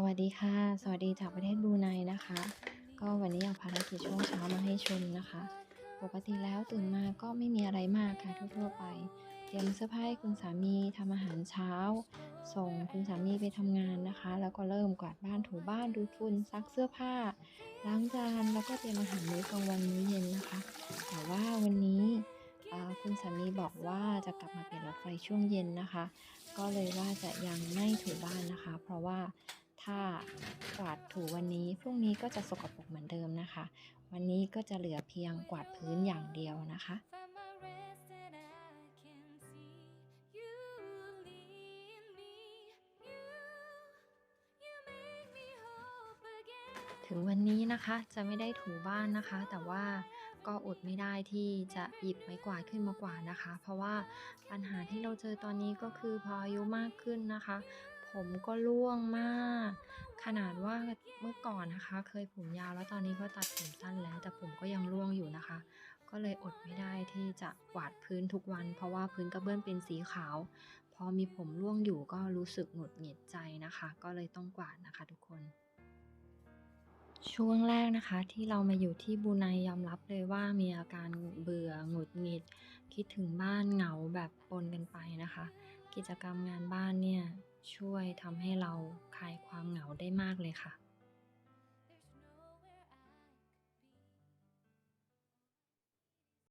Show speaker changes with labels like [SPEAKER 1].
[SPEAKER 1] สวัสดีค่ะ สวัสดีจากประเทศบรูไนนะคะ ก็วันนี้เอาภารกิจช่วงเช้ามาให้ชมนะคะ ปกติแล้วตื่นมาก็ไม่มีอะไรมากค่ะทั่วๆไป เตรียมเสื้อผ้าให้คุณสามีทำอาหารเช้า ส่งคุณสามีไปทำงานนะคะ แล้วก็เริ่มกวาดบ้านถูบ้านดูฝุ่นซักเสื้อผ้า ล้างจานแล้วก็เตรียมอาหารมื้อกลางวันมื้อเย็นนะคะ แต่ว่าวันนี้คุณสามีบอกว่าจะกลับมาเปลี่ยนรถไฟช่วงเย็นนะคะ ก็เลยว่าจะยังไม่ถูบ้านนะคะ เพราะว่า ถ้ากวาดถูวันนี้ พรุ่งนี้ก็จะสกปรกเหมือนเดิมนะคะ วันนี้ก็จะเหลือเพียงกวาดพื้นอย่างเดียวนะคะถึงวันนี้นะคะจะไม่ได้ถูบ้านนะคะ แต่ว่าก็อดไม่ได้ที่จะหยิบไม้กวาดขึ้นมากวาดนะคะ เพราะว่าปัญหาที่เราเจอตอนนี้ก็คือพออายุมากขึ้นนะคะ ผมก็ร่วงมาก ขนาดว่าเมื่อก่อนนะคะ เคยผมยาวแล้วตอนนี้ก็ตัดผมสั้นแล้ว แต่ผมก็ยังร่วงอยู่นะคะ ก็เลยอดไม่ได้ที่จะกวาดพื้นทุกวัน เพราะว่าพื้นกระเบื้องเป็นสีขาว พอมีผมร่วงอยู่ก็รู้สึกหงุดหงิดใจนะคะ ก็เลยต้องกวาดนะคะทุกคนช่วงแรกนะคะที่เรามาอยู่ที่บูไนยอมรับเลยว่ามีอาการเบื่อหงุดหงิด คิดถึงบ้านเหงาแบบปนกันไปนะคะ กิจกรรมงานบ้านเนี่ย ช่วยทำให้เราคลายความเหงาได้มากเลยค่ะ